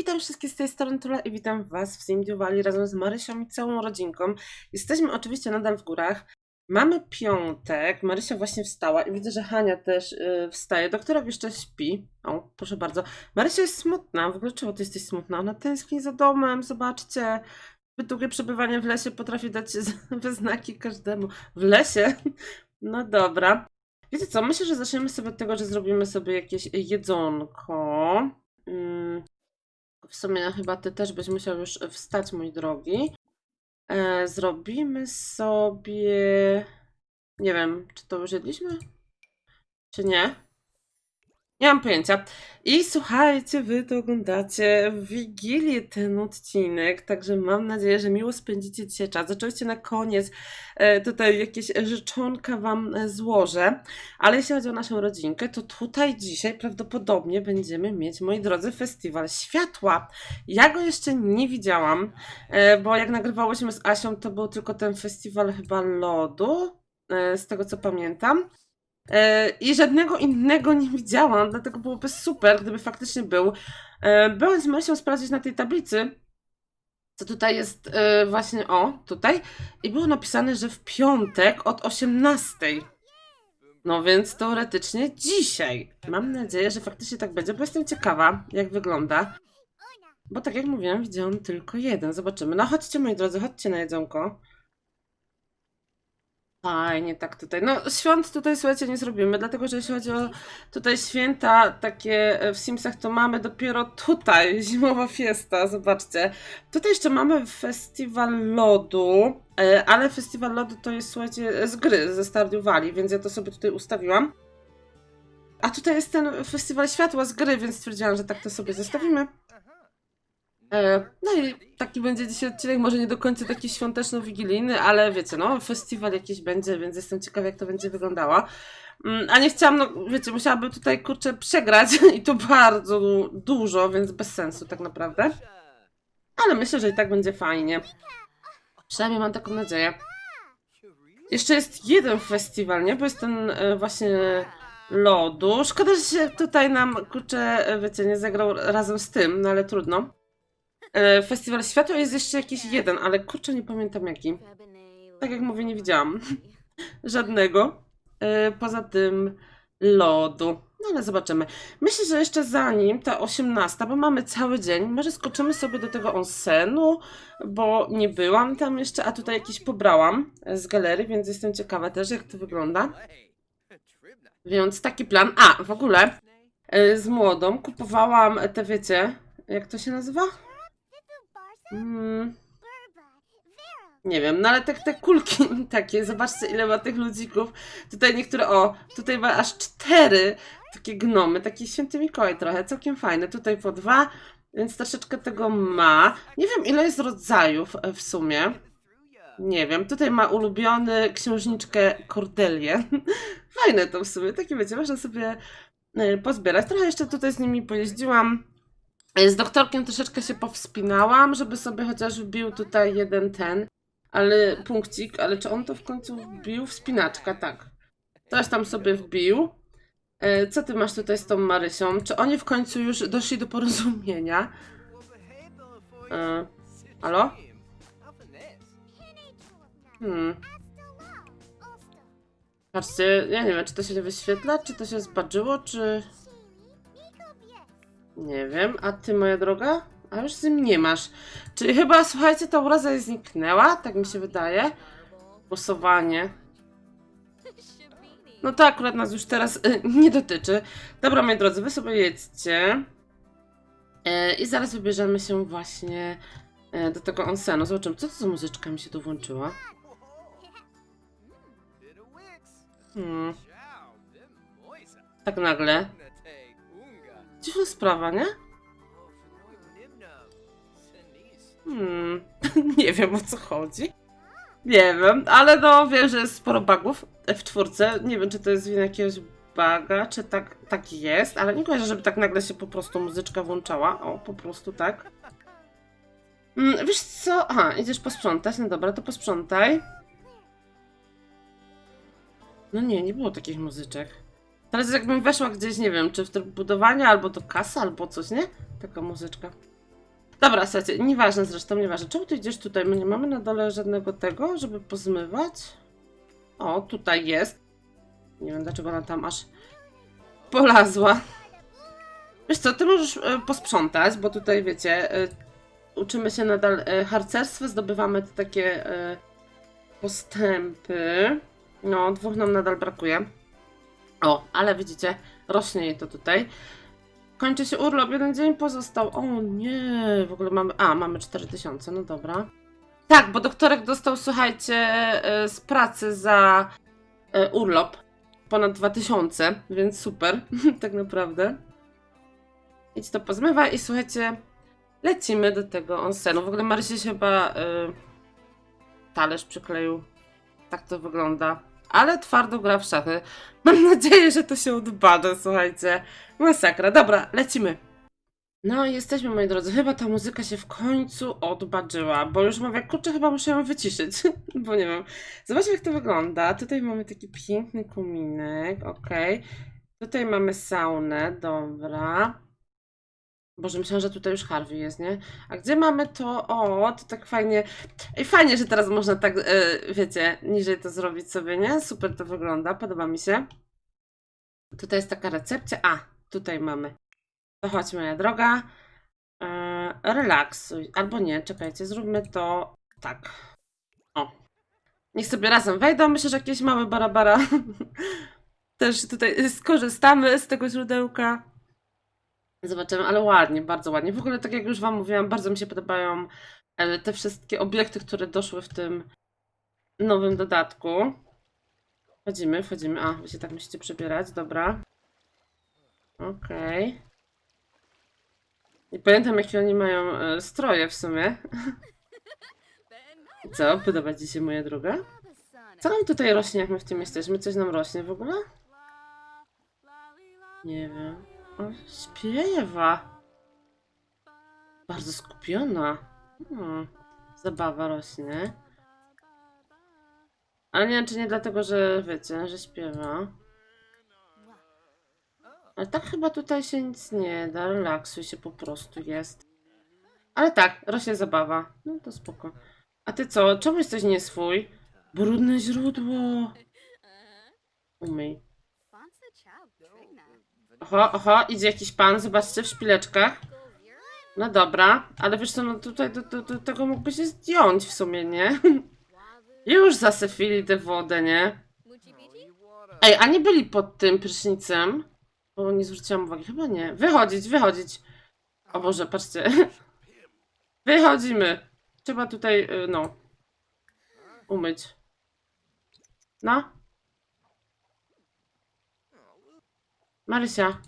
Witam wszystkich z tej strony Tula i witam Was w Valley razem z Marysią i całą rodzinką. Jesteśmy oczywiście nadal w górach. Mamy piątek, Marysia właśnie wstała i widzę, że Hania też yy, wstaje. Doktorek jeszcze śpi. O, proszę bardzo. Marysia jest smutna. W ogóle czemu ty jesteś smutna? Ona tęskni za domem, zobaczcie. Zbyt długie przebywanie w lesie potrafi dać we znaki każdemu. W lesie? No dobra. Wiecie co, myślę, że zaczniemy sobie od tego, że zrobimy sobie jakieś jedzonko. W sumie chyba ty też byś musiał już wstać, mój drogi. E, zrobimy sobie. Nie wiem, czy to już jedliśmy? Czy nie? Nie mam pojęcia. I słuchajcie, wy to oglądacie w Wigilię ten odcinek, także mam nadzieję, że miło spędzicie dzisiaj czas. Oczywiście na koniec e, tutaj jakieś życzonka wam e, złożę, ale jeśli chodzi o naszą rodzinkę, to tutaj dzisiaj prawdopodobnie będziemy mieć, moi drodzy, festiwal światła. Ja go jeszcze nie widziałam, e, bo jak nagrywałyśmy z Asią, to był tylko ten festiwal chyba lodu, z tego co pamiętam. E, I żadnego innego nie widziałam, dlatego byłoby super, gdyby faktycznie był. E, Byłem z myślą sprawdzić na tej tablicy, co tutaj jest e, właśnie, o, tutaj, i było napisane, że w piątek od 18. No więc teoretycznie dzisiaj. Mam nadzieję, że faktycznie tak będzie, bo jestem ciekawa, jak wygląda. Bo tak jak mówiłam, widziałam tylko jeden. Zobaczymy. No chodźcie, moi drodzy, chodźcie na jedzonko. Fajnie, tak tutaj. No, świąt tutaj, słuchajcie, nie zrobimy, dlatego że jeśli chodzi o tutaj święta takie e, w Simsach, to mamy dopiero tutaj zimowa fiesta, zobaczcie. Tutaj jeszcze mamy festiwal lodu, e, ale festiwal lodu to jest, słuchajcie, z gry, ze Stardew Valley, więc ja to sobie tutaj ustawiłam. A tutaj jest ten festiwal światła z gry, więc stwierdziłam, że tak to sobie zostawimy. E, No i taki będzie dzisiaj odcinek, może nie do końca taki świąteczno-wigilijny, ale wiecie, no, festiwal jakiś będzie, więc jestem ciekawa, jak to będzie wyglądało. Mm, A nie chciałam, no, wiecie, musiałabym tutaj, kurczę, przegrać i to bardzo du- dużo, więc bez sensu tak naprawdę. Ale myślę, że i tak będzie fajnie. Przynajmniej mam taką nadzieję. Jeszcze jest jeden festiwal, nie? Bo jest ten e, właśnie lodu. Szkoda, że się tutaj nam, kurczę, e, wiecie, nie zagrał razem z tym, no ale trudno. E, Festiwal Światła jest jeszcze jakiś jeden, ale kurczę, nie pamiętam jaki. Tak jak mówię, nie widziałam. Żadnego. E, Poza tym lodu. No ale zobaczymy. Myślę, że jeszcze zanim ta 18, bo mamy cały dzień, może skoczymy sobie do tego onsenu, bo nie byłam tam jeszcze, a tutaj jakiś pobrałam z galerii, więc jestem ciekawa też, jak to wygląda. Więc taki plan. A, w ogóle e, z młodą kupowałam te, wiecie, jak to się nazywa? Mm, nie wiem, no ale te, te kulki takie, zobaczcie ile ma tych ludzików. Tutaj niektóre, o, tutaj ma aż cztery takie gnomy, taki święty Mikołaj trochę, całkiem fajne. Tutaj po dwa, więc troszeczkę tego ma. Nie wiem ile jest rodzajów e, w sumie. Nie wiem, tutaj ma ulubiony księżniczkę Cordelię. Fajne to w sumie, takie wiecie, można sobie e, pozbierać. Trochę jeszcze tutaj z nimi pojeździłam. Z doktorkiem troszeczkę się powspinałam, żeby sobie chociaż wbił tutaj jeden ten, ale punkcik, ale czy on to w końcu wbił? Wspinaczka, tak. Coś tam sobie wbił. E, Co ty masz tutaj z tą Marysią? Czy oni w końcu już doszli do porozumienia? E, halo? Hmm. Patrzcie, ja nie wiem, czy to się wyświetla, czy to się zbadżyło, czy... Nie wiem, a ty, moja droga? A już z nim nie masz. Czyli chyba, słuchajcie, ta uraza zniknęła, tak mi się wydaje. Głosowanie. No to akurat nas już teraz y, nie dotyczy. Dobra, moi drodzy, wy sobie jedźcie. E, I zaraz wybierzemy się właśnie e, do tego onsenu. Zobaczymy, co to za muzyczka mi się tu włączyła. Hmm, tak nagle. Dziwna sprawa, nie? Hmm, nie wiem o co chodzi. Nie wiem, ale no wiem, że jest sporo bugów w czwórce. Nie wiem, czy to jest wina jakiegoś buga, czy tak, tak jest, ale nie kojarzę, żeby tak nagle się po prostu muzyczka włączała. O, po prostu tak. Mm, wiesz co? Aha, idziesz posprzątać. No dobra, to posprzątaj. No nie, nie było takich muzyczek. Teraz jakbym weszła gdzieś, nie wiem, czy w tryb budowania, albo do kasy, albo coś, nie? Taka muzyczka. Dobra, słuchajcie, nieważne zresztą, nieważne. Czemu ty idziesz tutaj? My nie mamy na dole żadnego tego, żeby pozmywać? O, tutaj jest. Nie wiem, dlaczego ona tam aż polazła. Wiesz co, ty możesz e, posprzątać, bo tutaj, wiecie, e, uczymy się nadal e, harcerstwa, zdobywamy te takie postępy. No, dwóch nam nadal brakuje. O, ale widzicie, rośnie jej to tutaj. Kończy się urlop, jeden dzień pozostał. O nie, w ogóle mamy. A, mamy 4000, no dobra. Tak, bo doktorek dostał, słuchajcie, e, z pracy za e, urlop ponad 2000, więc super, tak naprawdę. Idź to pozmywa i słuchajcie, lecimy do tego onsenu. W ogóle Marysia się chyba y, talerz przykleił. Tak to wygląda. Ale twardo gra w szachy. Mam nadzieję, że to się odbada, słuchajcie. Masakra. Dobra, lecimy. No i jesteśmy, moi drodzy. Chyba ta muzyka się w końcu odbadżyła, bo już mówię, kurczę, chyba muszę ją wyciszyć, bo nie wiem. Zobaczmy, jak to wygląda. Tutaj mamy taki piękny kominek, okej. Tutaj mamy saunę, dobra. Boże, myślałam, że tutaj już Harvey jest, nie? A gdzie mamy to? O, to tak fajnie. I fajnie, że teraz można tak, e, wiecie, niżej to zrobić sobie, nie? Super to wygląda, podoba mi się. Tutaj jest taka recepcja. A, tutaj mamy. To chodź, moja droga. E, relaksuj. Albo nie, czekajcie, zróbmy to tak. O. Niech sobie razem wejdą. Myślę, że jakieś małe barabara też tutaj skorzystamy z tego źródełka. Zobaczymy, ale ładnie, bardzo ładnie. W ogóle, tak jak już Wam mówiłam, bardzo mi się podobają e, te wszystkie obiekty, które doszły w tym nowym dodatku. Wchodzimy, wchodzimy. A, wy się tak musicie przebierać, dobra. Okej. Nie pamiętam, jakie oni mają e, stroje w sumie. Co, podoba Ci się moja droga? Co nam tutaj rośnie, jak my w tym jesteśmy? Coś nam rośnie w ogóle? Nie wiem. Śpiewa. Bardzo skupiona. Hmm. Zabawa rośnie. Ale nie wiem, czy nie dlatego, że wiecie, że śpiewa. Ale tak chyba tutaj się nic nie da. Relaksuj się po prostu jest. Ale tak, rośnie zabawa. No to spoko. A ty co? Czemu jesteś nie swój? Brudne źródło. Umyj. Oho, oho, idzie jakiś pan, zobaczcie, w szpileczkach. No dobra, ale wiesz co, no tutaj do, do, do tego mógłby się zdjąć w sumie, nie? Już zasyfili tę wodę, nie? Ej, a nie byli pod tym prysznicem? Bo nie zwróciłam uwagi, chyba nie. Wychodzić, wychodzić. O Boże, patrzcie. Wychodzimy. Trzeba tutaj, y, no, umyć. No. Marysia.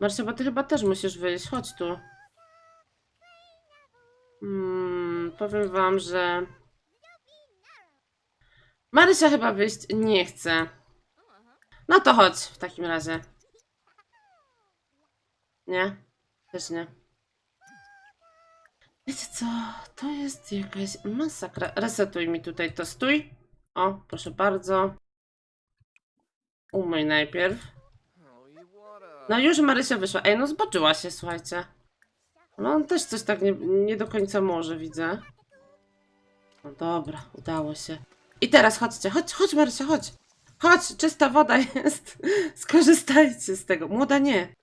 Marysia, bo ty chyba też musisz wyjść. Chodź tu. Hmm, powiem wam, że... Marysia chyba wyjść nie chce. No to chodź w takim razie. Nie? Też nie. Wiecie co? To jest jakaś masakra. Resetuj mi tutaj to. Stój. O, proszę bardzo. Umyj najpierw. No już Marysia wyszła. Ej, no zobaczyła się, słuchajcie. No on też coś tak nie, nie do końca może, widzę. No dobra, udało się. I teraz chodźcie, chodź, chodź Marysia, chodź. Chodź, czysta woda jest. Skorzystajcie z tego. Młoda nie.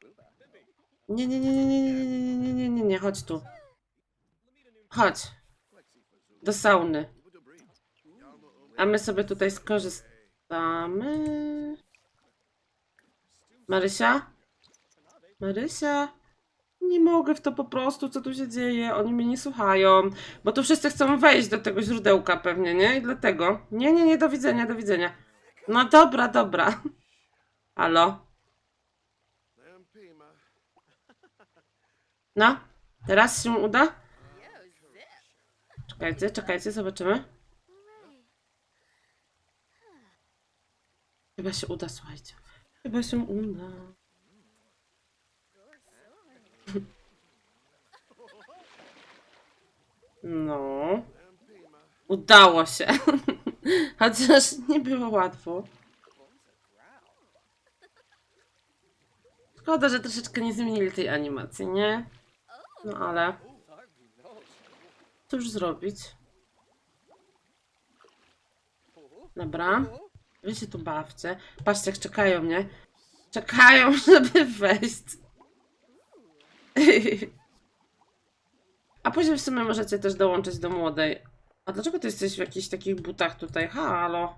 Nie, nie, nie, nie, nie, nie, nie, nie, nie, nie, nie, chodź tu. Chodź. Do sauny. A my sobie tutaj skorzystamy. Marysia? Marysia? Nie mogę w to po prostu, co tu się dzieje. Oni mnie nie słuchają. Bo tu wszyscy chcą wejść do tego źródełka pewnie, nie? I dlatego. Nie, nie, nie, do widzenia, do widzenia. No dobra, dobra. Halo? No? Teraz się uda? Czekajcie, czekajcie, zobaczymy. Chyba się uda, słuchajcie. Chyba się uda. No. Udało się. Chociaż nie było łatwo. Szkoda, że troszeczkę nie zmienili tej animacji, nie? No ale. już zrobić. Dobra. Wy się tu bawcie. Patrzcie, jak czekają mnie. Czekają, żeby wejść. A później w sumie możecie też dołączyć do młodej. A dlaczego ty jesteś w jakichś takich butach tutaj? Halo.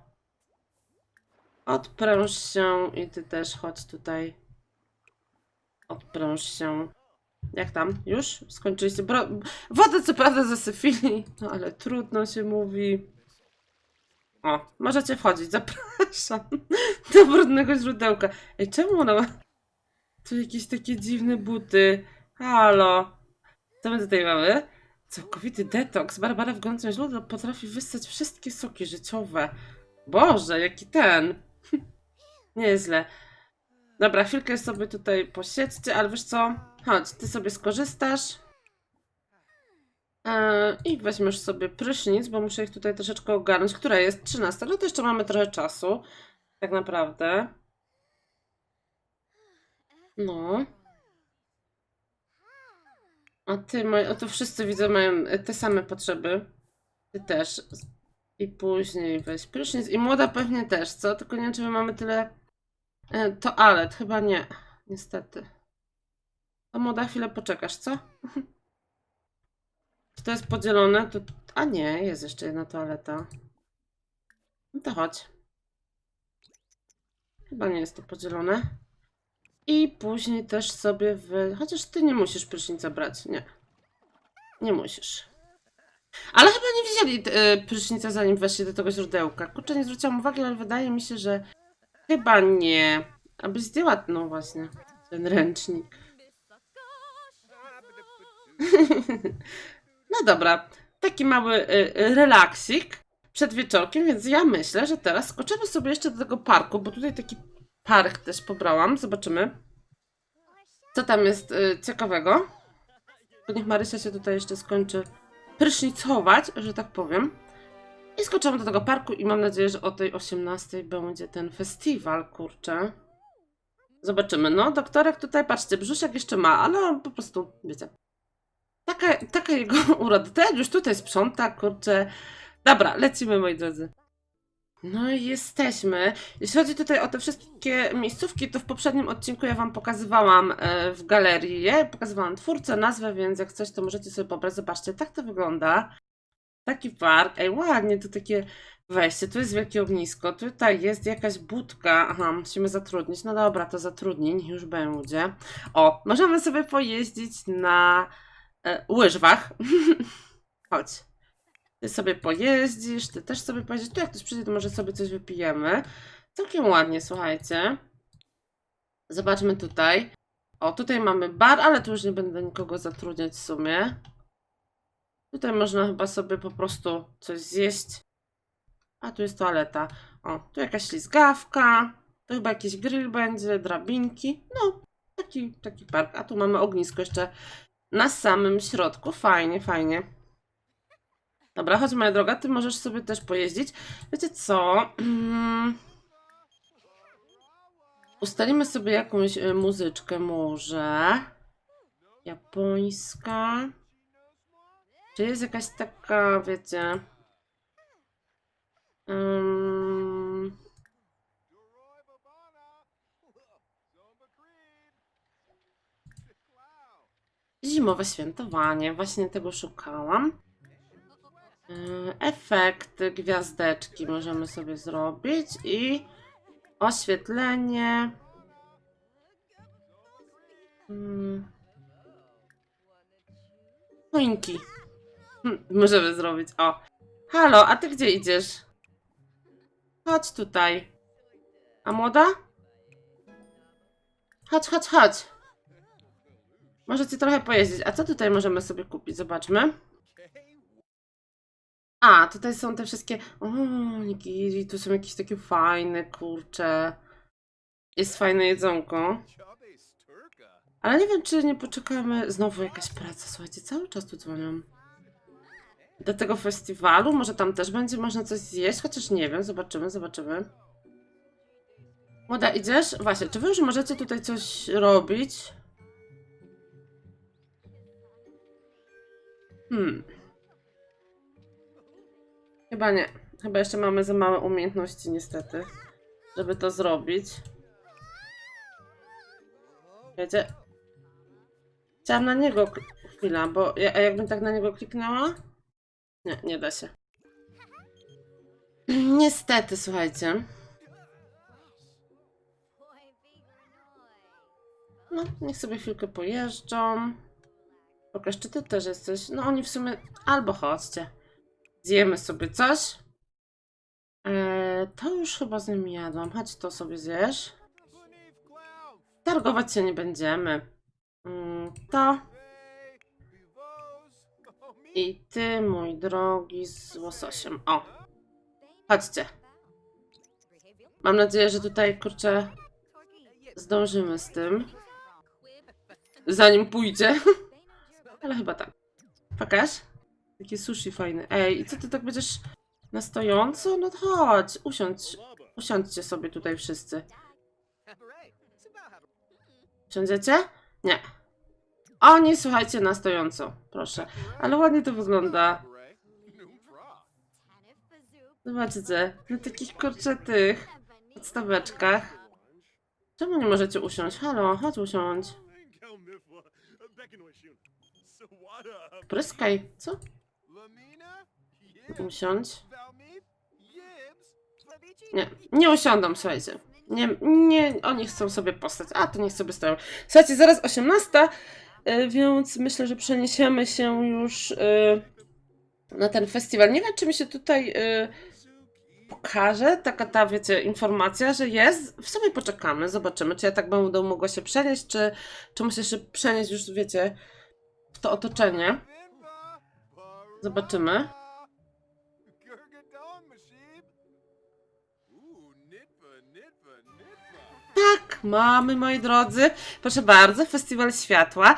Odpręż się i ty też chodź tutaj. Odpręż się. Jak tam? Już? Skończyliście? Bro... Wodę co prawda zasyfili, no ale trudno się mówi. O, możecie wchodzić, zapraszam do brudnego źródełka. Ej, czemu ona ma tu jakieś takie dziwne buty? Halo. Co my tutaj mamy? Całkowity detoks. Barbara w gorącym źródle potrafi wyssać wszystkie soki życiowe. Boże, jaki ten. Nieźle. Dobra, chwilkę sobie tutaj posiedźcie, ale wiesz co? Chodź, ty sobie skorzystasz. Eee, I weźmiesz sobie prysznic, bo muszę ich tutaj troszeczkę ogarnąć. Która jest? 13. No to jeszcze mamy trochę czasu. Tak naprawdę. No. A ty, moi, o to wszyscy widzę mają te same potrzeby. Ty też. I później weź prysznic. I młoda pewnie też, co? Tylko nie wiem, czy my mamy tyle e, toalet. Chyba nie. Niestety. To młoda chwilę poczekasz, co? Czy to jest podzielone? To... A nie, jest jeszcze jedna toaleta. No to chodź. Chyba nie jest to podzielone. I później też sobie wy... Chociaż ty nie musisz prysznica brać, nie. Nie musisz. Ale chyba nie wzięli y, prysznica zanim weszli do tego źródełka. Kurczę, nie zwróciłam uwagi, ale wydaje mi się, że chyba nie. Abyś zdjęła, no właśnie, ten ręcznik. No dobra, taki mały y, y, relaksik przed wieczorkiem, więc ja myślę, że teraz skoczymy sobie jeszcze do tego parku, bo tutaj taki park też pobrałam. Zobaczymy, co tam jest y, ciekawego. Niech Marysia się tutaj jeszcze skończy prysznicować, że tak powiem. I skoczymy do tego parku i mam nadzieję, że o tej 18 będzie ten festiwal, kurczę. Zobaczymy. No, doktorek tutaj, patrzcie, brzuszek jeszcze ma, ale on po prostu, wiecie, Taka, taka jego uroda. Ten już tutaj sprząta, kurczę. Dobra, lecimy, moi drodzy. No i jesteśmy. Jeśli chodzi tutaj o te wszystkie miejscówki, to w poprzednim odcinku ja wam pokazywałam e, w galerii, pokazywałam twórcę, nazwę, więc jak coś, to możecie sobie pobrać. Zobaczcie, tak to wygląda. Taki park. Ej, ładnie, to takie wejście. Tu jest wielkie ognisko, tutaj jest jakaś budka. Aha, musimy zatrudnić. No dobra, to zatrudnij, niech już będzie. O, możemy sobie pojeździć na e, łyżwach. Chodź. Ty sobie pojeździsz, ty też sobie pojeździsz. Tu jak ktoś przyjdzie, to może sobie coś wypijemy. Całkiem ładnie, słuchajcie. Zobaczmy tutaj. O, tutaj mamy bar, ale tu już nie będę nikogo zatrudniać w sumie. Tutaj można chyba sobie po prostu coś zjeść. A tu jest toaleta. O, tu jakaś ślizgawka. Tu chyba jakiś grill będzie, drabinki. No, taki, taki park. A tu mamy ognisko jeszcze na samym środku. Fajnie, fajnie. Dobra, chodź moja droga, ty możesz sobie też pojeździć. Wiecie co? Mm. Ustalimy sobie jakąś y, muzyczkę może. Japońska. Czy jest jakaś taka, wiecie... Ym... Zimowe świętowanie, właśnie tego szukałam. Yy, Efekty, gwiazdeczki możemy sobie zrobić i oświetlenie. Mm. Choinki. Hm, Możemy zrobić. O. Halo, a ty gdzie idziesz? Chodź tutaj. A młoda? Chodź, chodź, chodź. Możecie trochę pojeździć. A co tutaj możemy sobie kupić? Zobaczmy. A, tutaj są te wszystkie. O, nigiri, tu są jakieś takie fajne, kurcze. Jest fajne jedzonko. Ale nie wiem, czy nie poczekamy. Znowu jakaś praca, słuchajcie, cały czas tu dzwonią. Do tego festiwalu, może tam też będzie można coś zjeść, chociaż nie wiem, zobaczymy, zobaczymy. Młoda, idziesz? Właśnie, czy wy już możecie tutaj coś robić? Hmm. Chyba nie. Chyba jeszcze mamy za małe umiejętności niestety, żeby to zrobić. Wiecie? Chciałam na niego chwila, bo ja, a jakbym tak na niego kliknęła? Nie, nie da się. Niestety, słuchajcie. No, niech sobie chwilkę pojeżdżą. Pokaż, czy ty też jesteś. No, oni w sumie. Albo chodźcie. Zjemy sobie coś. Eee, to już chyba z nim jadłam. Chodź to sobie zjesz. Targować się nie będziemy. Mm, to. I ty, mój drogi, z łososiem. O, chodźcie. Mam nadzieję, że tutaj, kurczę, zdążymy z tym. Zanim pójdzie. Ale chyba tak. Pokaż. Takie sushi fajne. Ej, i co ty tak będziesz na stojąco? No chodź, usiądź. Usiądźcie sobie tutaj wszyscy. Siądziecie? Nie. Oni, słuchajcie, na stojąco. Proszę. Ale ładnie to wygląda. Zobaczcie, na takich kurczętych podstaweczkach. Czemu nie możecie usiąść? Halo, chodź usiądź. Pryskaj. Co? Usiądź. Nie, nie usiądą, słuchajcie. Nie, nie, oni chcą sobie postać, a to niech sobie stoją. Słuchajcie, zaraz 18, y, więc myślę, że przeniesiemy się już y, na ten festiwal. Nie wiem, czy mi się tutaj y, pokaże taka ta, wiecie, informacja, że jest. W sumie poczekamy, zobaczymy, czy ja tak będę mogła się przenieść, czy, czy muszę się przenieść już, wiecie, w to otoczenie. Zobaczymy. Tak, mamy, moi drodzy. Proszę bardzo, Festiwal Światła.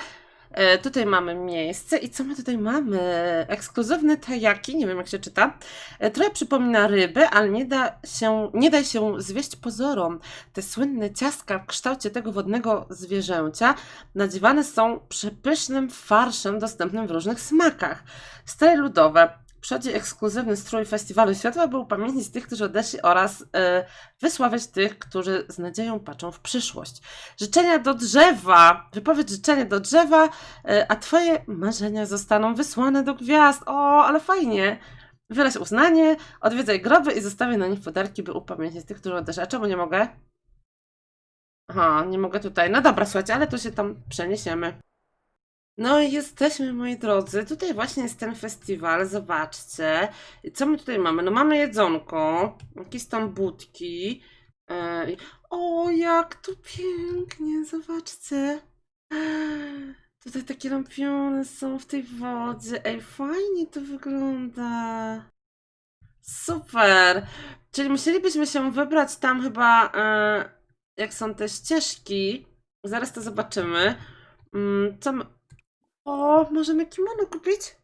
E, tutaj mamy miejsce i co my tutaj mamy? Ekskluzywne tajaki, nie wiem jak się czyta. E, trochę przypomina ryby, ale nie da się, nie da się zwieść pozorom. Te słynne ciastka w kształcie tego wodnego zwierzęcia nadziewane są przepysznym farszem dostępnym w różnych smakach. Stroje ludowe. W przodzie ekskluzywny strój Festiwalu Światła był upamiętnić tych, którzy odeszli oraz e, wysławiać tych, którzy z nadzieją patrzą w przyszłość. Życzenia do drzewa. Wypowiedz życzenie do drzewa, e, a twoje marzenia zostaną wysłane do gwiazd. O, ale fajnie. Wyraź uznanie, odwiedzaj groby i zostawię na nich podarki, by upamiętnić tych, którzy odeszli. A czemu nie mogę? Aha, nie mogę tutaj. No dobra, słuchajcie, ale to się tam przeniesiemy. No i jesteśmy, moi drodzy. Tutaj właśnie jest ten festiwal. Zobaczcie. Co my tutaj mamy? No mamy jedzonko, jakieś tam budki. E, i- o, jak tu pięknie, zobaczcie. Tutaj takie lampiony są w tej wodzie. Ej, fajnie to wygląda. Super. Czyli musielibyśmy się wybrać tam chyba, e, jak są te ścieżki. Zaraz to zobaczymy. Mm, co my... O, możemy kimono kupić?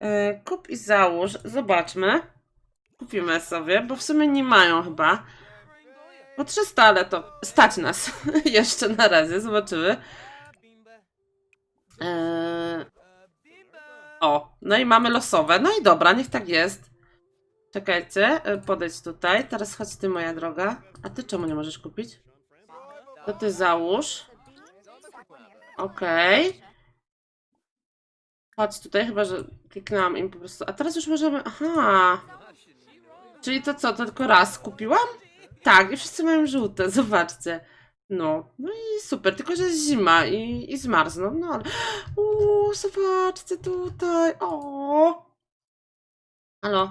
E, kup i załóż. Zobaczmy. Kupimy sobie, bo w sumie nie mają chyba. Po 300, ale to stać nas jeszcze na razie. Zobaczymy. E, o, no i mamy losowe. No i dobra, niech tak jest. Czekajcie, e, podejdź tutaj. Teraz chodź ty, moja droga. A ty czemu nie możesz kupić? To ty załóż. Okej. Chodź tutaj, chyba że kliknęłam im po prostu. A teraz już możemy. Aha. Czyli to co, to tylko raz kupiłam? Tak, i wszyscy mają żółte, zobaczcie. No, no i super, tylko że jest zima i, i zmarzną. No, ale. Uuu, zobaczcie tutaj. O. Halo.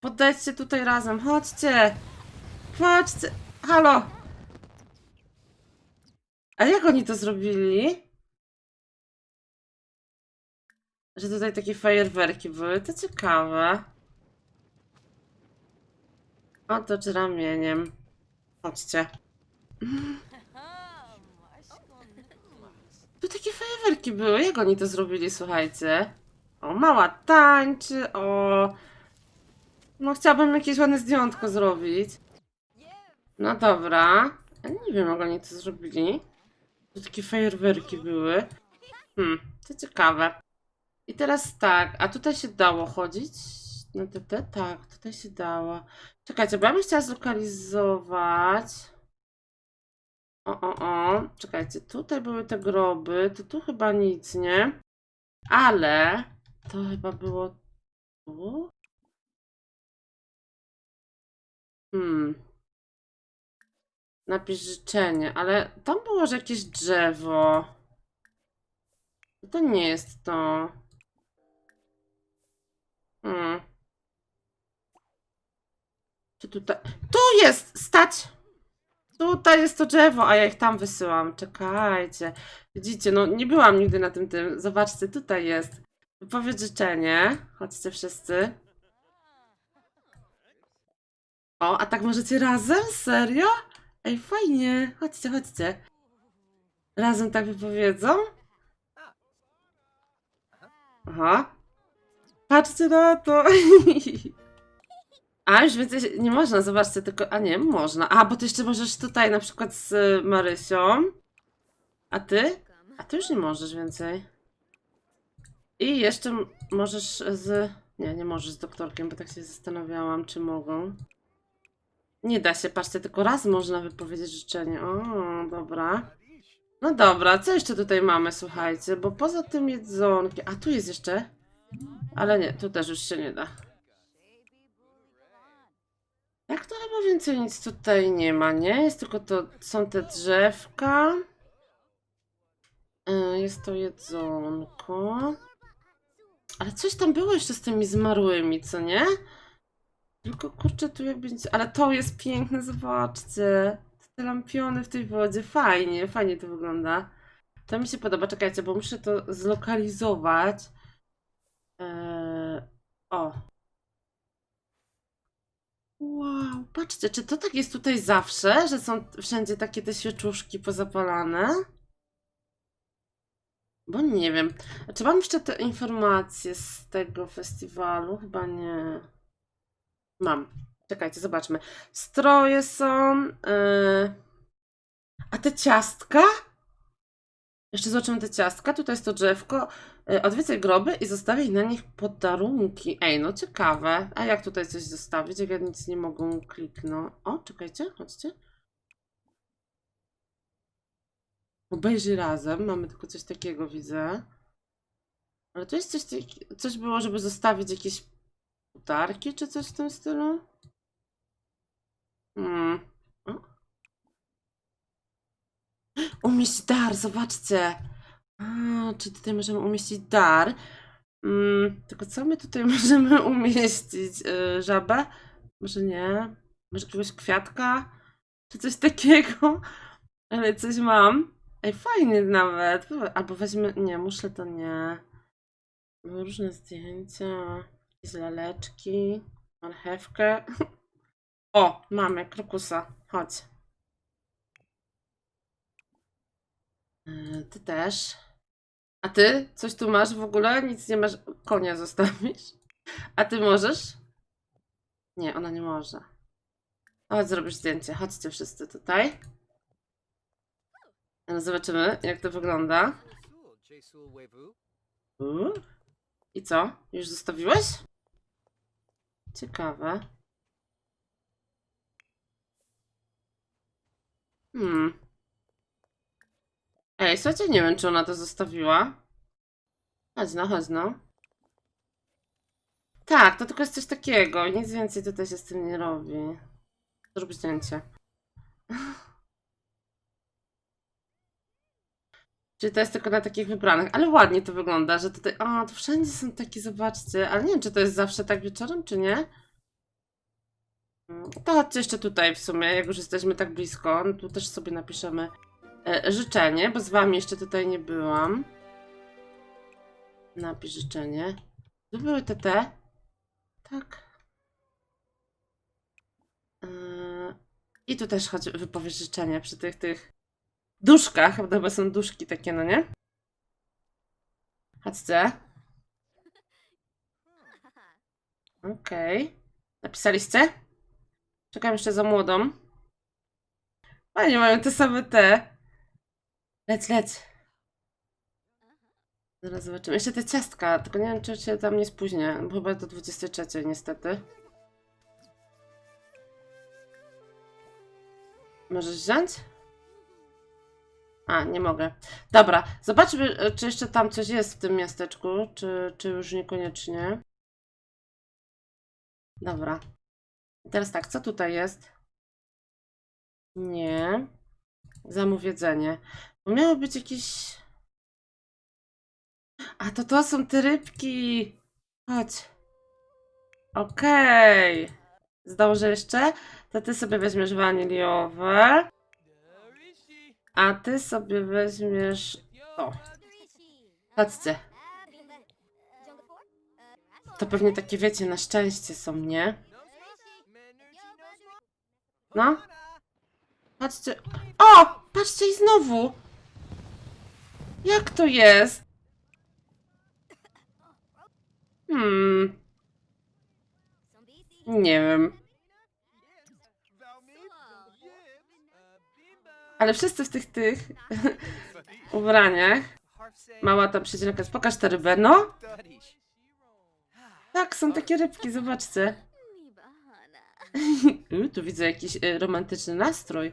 Podejdźcie tutaj razem, chodźcie. Chodźcie. Halo. A jak oni to zrobili? Że tutaj takie fajerwerki były, to ciekawe. Otocz ramieniem. Chodźcie. Tu takie fajerwerki były, jak oni to zrobili, słuchajcie. O, mała tańczy, o... No chciałabym jakieś ładne zdjątko zrobić. No dobra. Ja nie wiem, jak oni to zrobili. Tu takie fajerwerki były. Hmm, to ciekawe. I teraz tak, a tutaj się dało chodzić? na te? Tak, tutaj się dało. Czekajcie, bo ja bym chciała zlokalizować. O, o, o. Czekajcie, tutaj były te groby, to tu chyba nic, nie? Ale to chyba było tu? Hmm. Napisz życzenie, ale tam było, że jakieś drzewo. To nie jest to. Hmm. Czy tutaj. Tu jest! Stać! Tutaj jest to drzewo, a ja ich tam wysyłam. Czekajcie. Widzicie, no nie byłam nigdy na tym tym. Zobaczcie, tutaj jest. Wypowiedz życzenie. Chodźcie wszyscy. O, a tak możecie razem? Serio? Ej, fajnie. Chodźcie, chodźcie. Razem tak wypowiedzą? Aha. Patrzcie na to. A, już więcej nie można, zobaczcie, tylko... A nie, można. A, bo ty jeszcze możesz tutaj na przykład z Marysią. A ty? A ty już nie możesz więcej. I jeszcze możesz z... Nie, nie możesz z doktorkiem, bo tak się zastanawiałam, czy mogą. Nie da się, patrzcie, tylko raz można wypowiedzieć życzenie. O, dobra. No dobra, co jeszcze tutaj mamy, słuchajcie, bo poza tym jedzonkiem... A, tu jest jeszcze? Ale nie, tu też już się nie da. Jak to chyba więcej nic tutaj nie ma, nie? Jest tylko to, są te drzewka. Y, Jest to jedzonko. Ale coś tam było jeszcze z tymi zmarłymi, co nie? Tylko kurczę, tu jakby nic... Ale to jest piękne, zobaczcie. Te lampiony w tej wodzie, fajnie, fajnie to wygląda. To mi się podoba, czekajcie, bo muszę to zlokalizować. Eee, o. Wow, patrzcie, czy to tak jest tutaj zawsze, że są wszędzie takie te świeczuszki pozapalane? Bo nie wiem. Czy mam jeszcze te informacje z tego festiwalu? Chyba nie. Mam. Czekajcie, zobaczmy. Stroje są. Yy... A te ciastka? Jeszcze zobaczymy te ciastka. Tutaj jest to drzewko. Yy, Odwiedzaj groby i zostawiaj na nich podarunki. Ej, no ciekawe. A jak tutaj coś zostawić, jak ja nic nie mogę kliknąć? O, czekajcie, chodźcie. Obejrzyj razem. Mamy tylko coś takiego, widzę. Ale tu jest coś, coś było, żeby zostawić jakieś putarki czy coś w tym stylu? Hmm. O. Umieść dar, zobaczcie. A, czy tutaj możemy umieścić dar? Mm, tylko co my tutaj możemy umieścić? Y, żabę? Może nie? Może jakiegoś kwiatka? Czy coś takiego? Ale coś mam. Ej, fajnie nawet. Albo weźmy... Nie, muszę to nie. Różne zdjęcia. Jakieś laleczki. Marchewkę. O, mamy krokusa. Chodź. Yy, Ty też. A ty? Coś tu masz w ogóle? Nic nie masz? Konia zostawisz? A ty możesz? Nie, ona nie może. Chodź, zrobisz zdjęcie. Chodźcie wszyscy tutaj. Zobaczymy, jak to wygląda. U. I co? Już zostawiłeś? Ciekawe. Hmm. Ej, słuchajcie, nie wiem, czy ona to zostawiła. Chodź no, chodź no. Tak, to tylko jest coś takiego. Nic więcej tutaj się z tym nie robi. Zrób zdjęcie. Czyli to jest tylko na takich wybranych. Ale ładnie to wygląda, że tutaj. A, to wszędzie są takie, zobaczcie. Ale nie wiem, czy to jest zawsze tak wieczorem, czy nie? To chodźcie jeszcze tutaj w sumie, jak już jesteśmy tak blisko. No tu też sobie napiszemy życzenie, bo z wami jeszcze tutaj nie byłam. Napisz życzenie. Tu były te te. Tak. E, I tu też chodź, wypowiesz życzenie przy tych, tych duszkach, bo chyba są duszki takie, no nie? Chodźcie. Okej. Napisaliście? Czekam jeszcze za młodą. Fajnie, mają te same te. Leć, leć. Zaraz zobaczymy. Jeszcze te ciastka, tylko nie wiem, czy się tam nie spóźnię, bo chyba do 23 niestety. Możesz wziąć? A, nie mogę. Dobra, zobaczmy, e, czy jeszcze tam coś jest w tym miasteczku, czy, czy już niekoniecznie. Dobra. Teraz tak, co tutaj jest? Nie. Zamów jedzenie. Miało być jakieś... A to to są te rybki. Chodź. Okej. Zdążę jeszcze? To ty sobie weźmiesz waniliowe. A ty sobie weźmiesz... O, patrzcie. To pewnie takie, wiecie, na szczęście są, nie? No. Patrzcie. O! Patrzcie i znowu! Jak to jest? Hmm, nie wiem. Ale wszyscy w tych, tych ubraniach. Mała ta przyjaciółka jest, pokaż tę rybę. No, tak, są takie rybki, zobaczcie. Tu widzę jakiś y, romantyczny nastrój.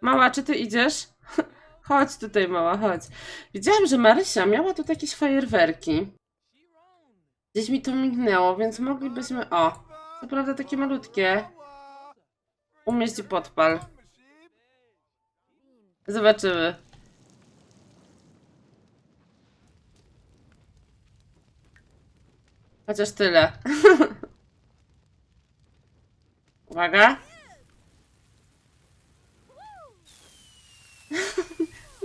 Mała, czy ty idziesz? chodź tutaj, mała, chodź. Widziałam, że Marysia miała tu jakieś fajerwerki. Gdzieś mi to mignęło, więc moglibyśmy... O, co prawda takie malutkie. Umieść podpal. Zobaczymy. Chociaż tyle. Uwaga.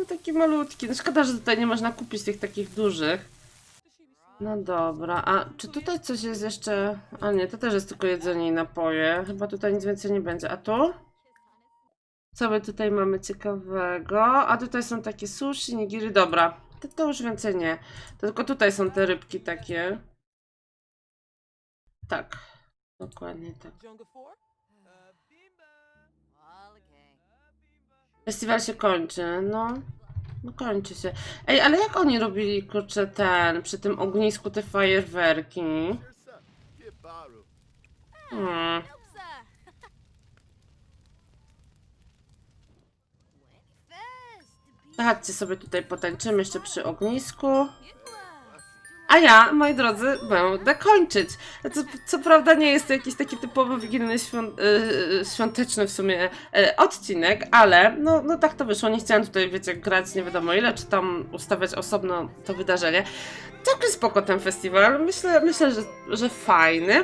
Taki malutki. No szkoda, że tutaj nie można kupić tych takich dużych. No dobra, a czy tutaj coś jest jeszcze? A nie, to też jest tylko jedzenie i napoje. Chyba tutaj nic więcej nie będzie. A tu? Co my tutaj mamy ciekawego? A tutaj są takie sushi, nigiry. Dobra, to, to już więcej nie. To tylko tutaj są te rybki takie. Tak, dokładnie tak. Festiwal się kończy, no. No kończy się. Ej, ale jak oni robili, kurczę, ten, przy tym ognisku te fajerwerki? Hmm. Chodźcie sobie tutaj potańczymy jeszcze przy ognisku. A ja, moi drodzy, będę kończyć. Co, co prawda nie jest to jakiś taki typowo wigilny, świąt, yy, świąteczny w sumie yy, odcinek, ale no, no tak to wyszło. Nie chciałam tutaj, wiecie, grać nie wiadomo ile, czy tam ustawiać osobno to wydarzenie. Całkiem spoko ten festiwal. Myślę, myślę że, że fajny.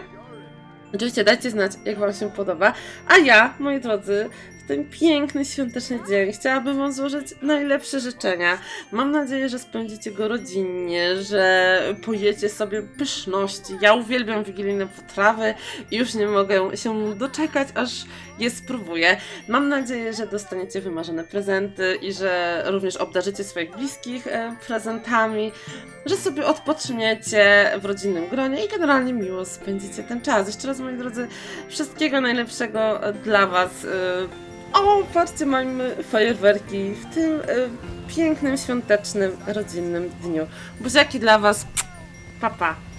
Oczywiście dajcie znać, jak Wam się podoba. A ja, moi drodzy, ten piękny świąteczny dzień chciałabym Wam złożyć najlepsze życzenia. Mam nadzieję, że spędzicie go rodzinnie, że pojecie sobie pyszności. Ja uwielbiam wigilijne potrawy i już nie mogę się doczekać, aż je spróbuję. Mam nadzieję, że dostaniecie wymarzone prezenty i że również obdarzycie swoich bliskich e, prezentami, że sobie odpoczniecie w rodzinnym gronie i generalnie miło spędzicie ten czas. Jeszcze raz, moi drodzy, wszystkiego najlepszego dla Was. O, patrzcie, mamy fajerwerki w tym e, pięknym, świątecznym, rodzinnym dniu. Buziaki dla Was. Pa, pa.